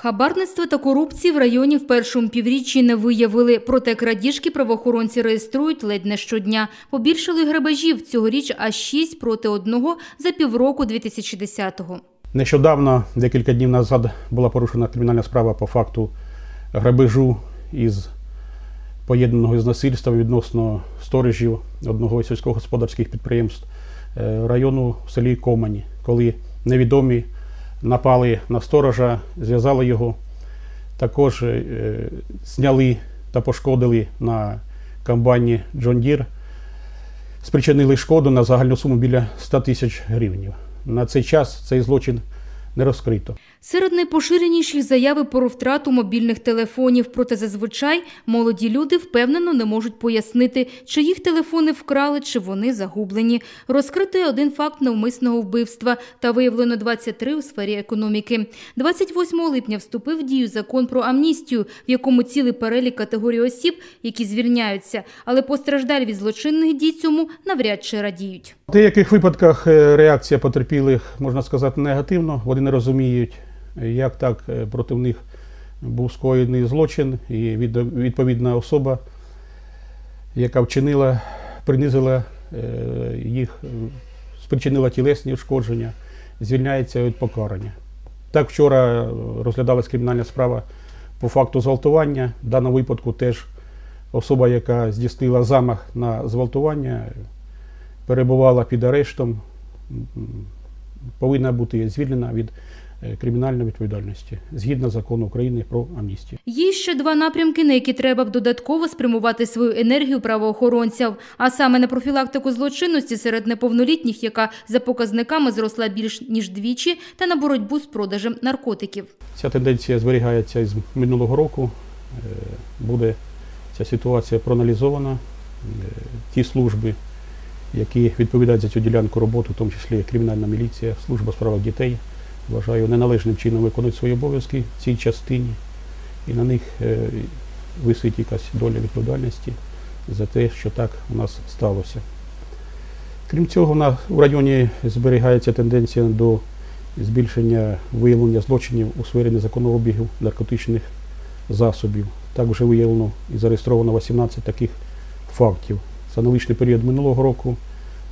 Хабарництва та корупції в районі в першому півріччі не виявили. Проте крадіжки правоохоронці реєструють ледь не щодня. Побільшали й грабежів цьогоріч аж 6 проти одного за півроку 2010-го. Нещодавно, декілька днів назад, була порушена кримінальна справа по факту грабежу із поєднаного з насильством відносно сторожів одного із сільськогосподарських підприємств е, району в селі Комані, коли невідомі напали на сторожа, зв'язали його, також е, зняли та пошкодили на комбайні John Deere, спричинили шкоду на загальну суму біля 100 тисяч гривень. На цей час цей злочин не розкрито. Серед найпоширеніших заяви про втрату мобільних телефонів. Проте зазвичай молоді люди впевнено не можуть пояснити, чи їх телефони вкрали, чи вони загублені. Розкрито один факт навмисного вбивства та виявлено 23 у сфері економіки. 28 липня вступив в дію закон про амністію, в якому цілий перелік категорій осіб, які звільняються, але постраждалі від злочинних дій цьому навряд чи радіють. В деяких випадках е, реакція потерпілих, можна сказати, негативно. Вони не розуміють, як так е, проти них був скоєний злочин, і відповідна особа, яка вчинила, принизила е, їх, е, спричинила тілесні ушкодження, звільняється від покарання. Так, вчора розглядалась кримінальна справа по факту зґвалтування. В даному випадку теж особа, яка здійснила замах на зґвалтування, перебувала під арештом, повинна бути звільнена від кримінальної відповідальності згідно закону України про амністію. Є ще два напрямки, на які треба б додатково спрямувати свою енергію правоохоронців, а саме на профілактику злочинності серед неповнолітніх, яка за показниками зросла більш ніж двічі, та на боротьбу з продажем наркотиків. Ця тенденція зберігається з минулого року. Е, Буде ця ситуація проаналізована. Е, Ті служби, які відповідають за цю ділянку роботи, в тому числі кримінальна міліція, служба справах дітей, вважаю, неналежним чином виконують свої обов'язки в цій частині, і на них е, висить якась доля відповідальності за те, що так у нас сталося. Крім цього, у районі зберігається тенденція до збільшення виявлення злочинів у сфері незаконного обігу наркотичних засобів. Так вже виявлено і зареєстровано 18 таких фактів. За аналогічний період минулого року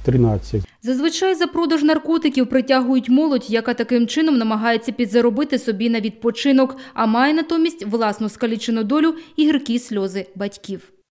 13. Зазвичай за продаж наркотиків притягують молодь, яка таким чином намагається підзаробити собі на відпочинок, а має натомість власну скалічену долю і гіркі сльози батьків.